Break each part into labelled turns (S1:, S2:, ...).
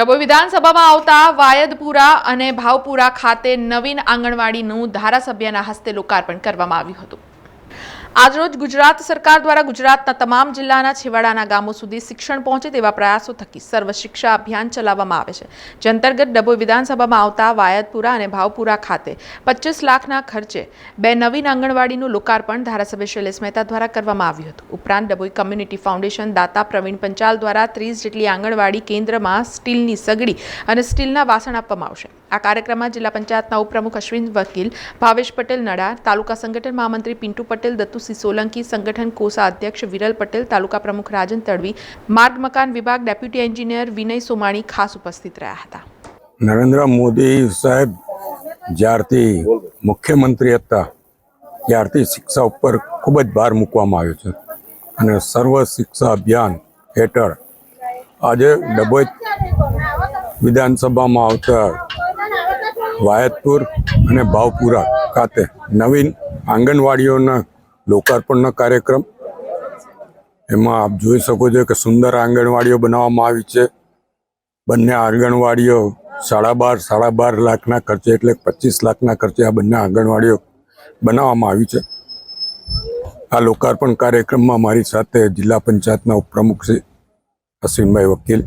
S1: ડભોઈ વિધાનસભામાં આવતા વાયદપુરા અને ભાવપુરા ખાતે નવીન આંગણવાડીનું ધારાસભ્યના હસ્તે લોકાર્પણ કરવામાં આવ્યું હતું. આજરોજ ગુજરાત સરકાર દ્વારા ગુજરાતના તમામ જિલ્લાના છેવાડાના ગામો સુધી શિક્ષણ પહોંચે તેવા પ્રયાસો થકી સર્વ શિક્ષા અભિયાન ચલાવવામાં આવે છે. જે અંતર્ગત ડભોઈ વિધાનસભામાં આવતા વાયદપુરા અને ભાવપુરા ખાતે પચીસ લાખના ખર્ચે બે નવીન આંગણવાડીનું લોકાર્પણ ધારાસભ્ય શૈલેષ મહેતા દ્વારા કરવામાં આવ્યું હતું. ઉપરાંત ડભોઈ કમ્યુનિટી ફાઉન્ડેશન દાતા પ્રવીણ પંચાલ દ્વારા ત્રીસ જેટલી આંગણવાડી કેન્દ્રમાં સ્ટીલની સગડી અને સ્ટીલના વાસણ આપવામાં આવશે. આ કાર્યક્રમમાં જિલ્લા પંચાયતના ઉપપ્રમુખ અશ્વિન વકીલ, ભાવેશ પટેલ નડા, તાલુકા સંગઠન મહામંત્રી પિન્ટુ પટેલ દત્તુસિંહ સોલંકી સંગઠન કોષા અધ્યક્ષ વિરલ પટેલ, તાલુકા પ્રમુખ રાજન તડવી, માર્ગ મકાન વિભાગ ડેપ્યુટી એન્જિનિયર વિનય સોમાણી ખાસ ઉપસ્થિત રહ્યા હતા.
S2: નરેન્દ્ર મોદી સાહેબ જ્યારથી મુખ્યમંત્રી હતા, ત્યારથી શિક્ષા ઉપર ખૂબ જ ભાર મૂકવામાં આવ્યો છે. અને સર્વ શિક્ષા અભિયાન હેઠળ આજે ડભોઈ વિધાનસભામાં આવતા વાયતપુર અને ભાવપુરા ખાતે નવીન આંગણવાડીઓના લોકાર્પણનો કાર્યક્રમ. એમાં આપ જોઈ શકો છો કે સુંદર આંગણવાડીઓ બનાવવામાં આવી છે. બંને આંગણવાડીઓ સાડા બાર સાડા બાર લાખના ખર્ચે એટલે પચીસ લાખના ખર્ચે આ બંને આંગણવાડીઓ બનાવવામાં આવી છે. આ લોકાર્પણ કાર્યક્રમમાં મારી સાથે જિલ્લા પંચાયતના ઉપપ્રમુખ શ્રી અશ્વિનભાઈ વકીલ,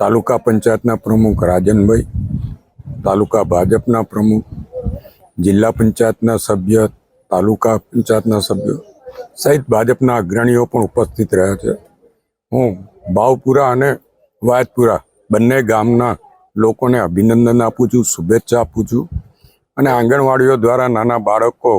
S2: તાલુકા પંચાયતના પ્રમુખ રાજનભાઈ, તાલુકા ભાજપના પ્રમુખ, જિલ્લા પંચાયતના સભ્ય તાલુકા પંચાયતના સભ્યો સહિત ભાજપના અગ્રણીઓ પણ ઉપસ્થિત રહ્યા છે. હું ભાવપુરા અને વાયતપુરા બંને ગામના લોકોને અભિનંદન આપું છું, શુભેચ્છા આપું છું અને આંગણવાડીઓ દ્વારા નાના બાળકો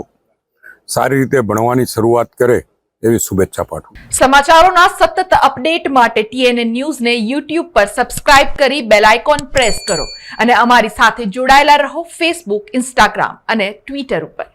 S2: સારી રીતે ભણવાની શરૂઆત કરે એવી શુભેચ્છા પાઠવું.
S1: સમાચારોના સતત અપડેટ માટે ટીએનએ ન્યૂઝને યુટ્યુબ પર સબસ્ક્રાઇબ કરી બેલ આઇકોન પ્રેસ કરો અને અમારી સાથે જોડાયેલા રહો ફેસબુક, ઇન્સ્ટાગ્રામ અને ટ્વિટર ઉપર.